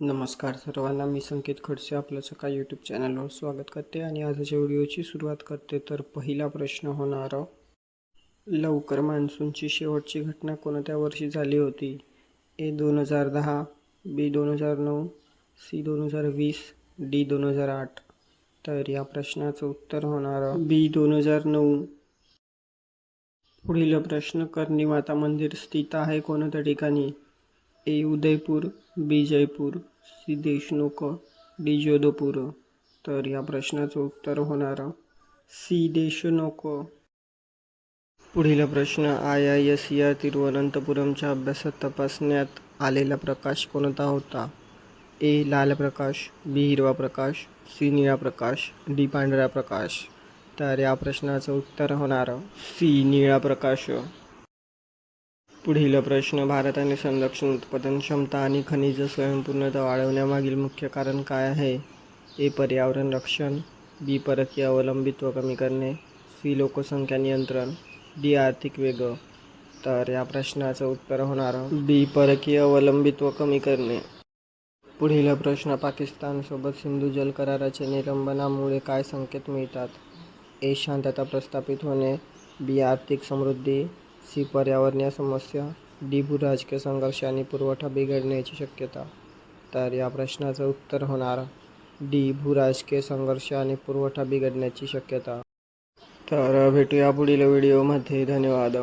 नमस्कार सर्वांना मी संकेत खडसे आपलं सकाळ यूट्यूब चॅनलवर स्वागत करते आणि आजच्या व्हिडिओची सुरुवात करते. तर पहिला प्रश्न होणार लवकर मान्सूनची शेवटची घटना कोणत्या वर्षी झाली होती? ए दोन हजार दहा बी दोन हजार नऊ सी दोन हजार वीस डी दोन हजार आठ. तर या प्रश्नाचं उत्तर होणार बी दोन हजार नऊ. पुढील प्रश्न कर्णी माता मंदिर स्थित आहे कोणत्या ठिकाणी? A Udaipur B Jaipur C Deshmukh D Jodhpur. तर या प्रश्नाचं उत्तर होणार सी देशमुख. पुढील प्रश्न आय आय एस या तिरुवनंतपुरमच्या अभ्यासात तपासण्यात आलेला प्रकाश कोणता होता? ए लाल प्रकाश बी हिरवा प्रकाश सी निळा प्रकाश डी पांढरा प्रकाश. तर या प्रश्नाचं उत्तर होणार सी निळा प्रकाश. पुढील प्रश्न भारताने संरक्षण उत्पादन क्षमता आणि खनिज स्वयंपूर्णता वाढवण्यामागील मुख्य कारण काय आहे? ए पर्यावरण रक्षण. बी परकीय अवलंबित्व कमी करणे. सी लोकसंख्या नियंत्रण. डी आर्थिक वेग. तर या प्रश्नाचं उत्तर होणार. बी परकीय अवलंबित्व कमी करणे. पुढील प्रश्न पाकिस्तानसोबत सिंधू जल कराराच्या निलंबनामुळे काय संकेत मिळतात? ए शांतता प्रस्थापित होणे. बी आर्थिक समृद्धी. सी पर्यावरणीय समस्या डी भू राजकीय संघर्ष आणि पुरवठा बिघडण्याची शक्यता. तर या प्रश्नाचं उत्तर होणार डी भू राजकीय संघर्ष आणि पुरवठा बिघडण्याची शक्यता. तर भेटूया पुढील व्हिडिओमध्ये. धन्यवाद.